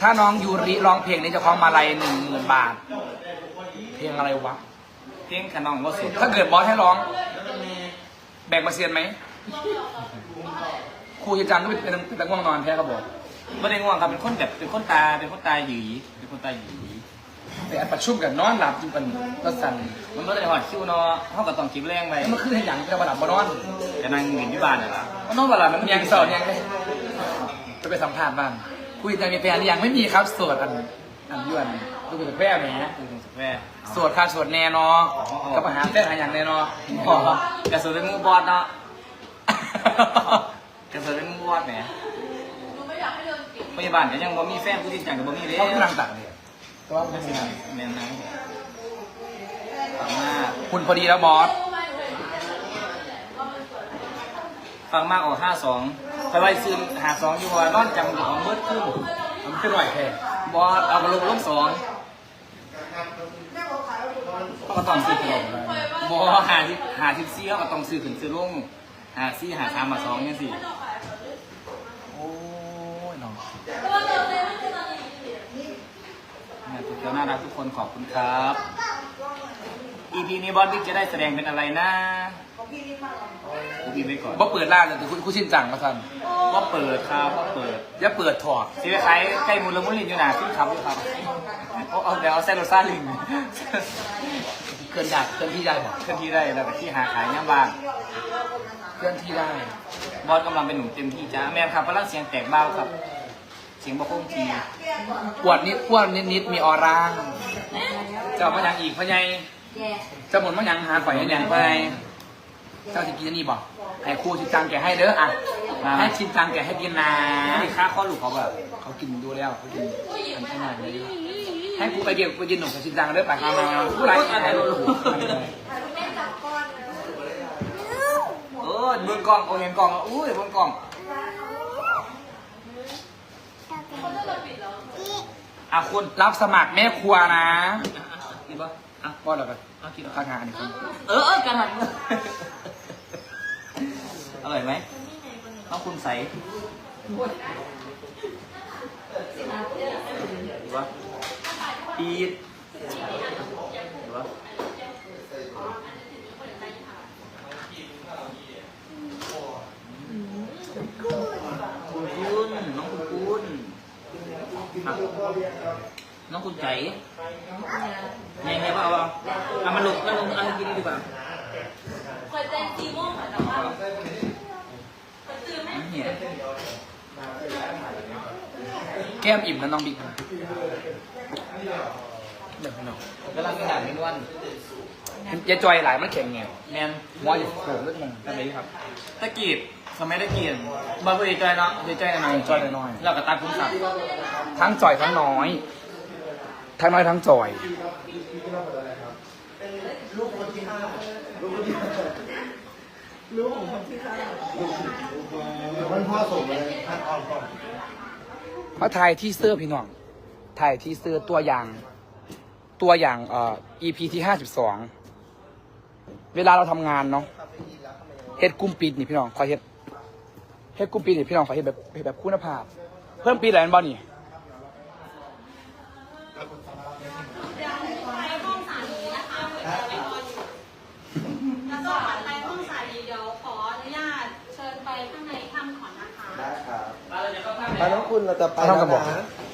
ถ้าน้องยูริร้องเพลงนี้จะคล้องมาลัยหนึ่งหมื่นบาท เพลงอะไรวะ เพลงขนองก็สุด ถ้าเกิดบอสให้ร้อง แบ่งมาเซียนไหม ครูจะจังก็เป็นเป็นตะง่วงนอนแท้เขาบอกไม่ได้ง่วงครับเป็นคนแบบเป็นคนตาเป็นคนตาหยีเป็นคนตาหยีแต่อันประชุมกันนอนหลับอยู่กันก็สั่นมันไม่ได้หอดคิวเนาะเขาก็ต้องคิดแรงไปแล้วมันขึ้นให้หยังจะมาหลับบนอนจะนั่งเงินที่บ้านน่ะล่ะมันนอนเวลามันยังสอนยังเลยจะไปสัมภาษณ์บ้าง คุยแต่มีแฟนหรือยังไม่มีครับโสดอันอันยวนดูเป็นแพร่ไหมคือถึงสักแม่โสดค่ะโสดแน่เนอก็มาหาแฟนหาอย่างแน่เนออ๋อกระสุนเป็นงูบอดเนาะกระสุนเป็นงูบอดแหมพยาบาลก็ยังบ่มีแฟนผู้จริงจังกับบ่มีเลยเขากำลังตักเลยแต่ว่ามันเป็นแม่นนะฟังมากคุณพอดีแล้วบอส ฟังมากออกห้าสองไปไว้ซื้อหาสองอยู่ว่านอนจำอยู่ของมืดขึ้นมันขึ้นไหวแค่บอสเอากระโหลกลงสองเขาก็ต้องซื้อขนมบอหาหาทิปซี่ก็ต้องซื้อขึ้นซื้อลงหาซี่หาสามหาสองเนี่ยสิโอ้ยน้องเนี่ยทุกคนน่ารักทุกคนขอบคุณครับ EP นี้บอสบิ๊กจะได้แสดงเป็นอะไรนะ กูบีไปก่อนบ่เปิดร้านเลยแต่คุณคุณชินจังมาทันว่าเปิดครับว่าเปิดอย่าเปิดถอดสิไปขายใกล้มูลละมุนลินอยู่หนาขึ้นครับอยู่ครับเอาเอาเดี๋ยวเอาเซลลูซ่าลิงเคลื่อนได้เคลื่อนที่ได้บอกเคลื่อนที่ได้แล้วก็ที่หาขายย่างบ้านเคลื่อนที่ได้ บอสกำลังเป็นหนุ่มเต็มที่จ้าแม่ครับกำลังเสียงแตกเบ้าครับ เสียงบะคงทีปวดนิดอ้วนนิดนิดมีออร่าเจ้ามายังอีกพะไงเจ้าหมดมายังหาข่อยให้ยังไป เจ้าสิกินอันนี่บอกให้ครูชินจังแกให้เด้ออะให้ชินจังแกให้กินนะนี่ค่าข้อลูกเขาแบบเขากินดูแล้วเขากินอันขนาดนี้ให้กูไปเกี่ยวไปกินหนุ่มกับชินจังเด้อปากมาผู้ไรอะไรลูกเออบนกล่องโอเห็นกล่องแล้วอุ้ยบนกล่องอะคุณรับสมัครแม่ครัวนะกินปะอะป้อนเราไปเอากินข้างทางอันนี้คนเออเออกระหันอ ร่อยไหมน้องคุณใสหรือว่าปีดหรือว่าคุณคุณน้องคุณคุณอะน้องคุณใจไงไงว่าเอาเอาเอามาลงมาลงเอาให้กินดีกว่าคอยเต้นซีโม่งเหมือนกับว่าตื่นไหม เนี่ย แก้มอิ่มแล้วน้องบิ๊กนะเดี๋ยวน้องกำลังกระดาษไม่นวลยายจอยหลายมันแข็งไงแมนมอยโขกเรื่องนึงอะไรครับตะกีบสมัยตะกีบมาคุยใจเนาะคุยใจหน่อยจอยน้อยเราก็ตัดคุ้มสับๆทั้งจอยทั้งน้อย ทั้งน้อยทั้งจอยมันพ่อส่งมาเลยท่านออนก่อน มาถ่ายที่เสื้อพี่น้องถ่ายที่เสื้อตัวอย่าง ตัวอย่างเอ่อ EP ที่ห้าสิบสองเวลาเราทำงานเนาะเฮ็ดกลุ่มปิดนี่พี่น้องขอเฮ็ดเฮ็ดกลุ่มปิดนี่พี่น้องขอเฮ็ดแบบเฮ็ดแบบคุณภาพ เพิ่มปีอะไรบ้างนี่ แล้วก็บัตรไปห้องสายเดี๋ยวขออนุญาต เชิญไปข้าง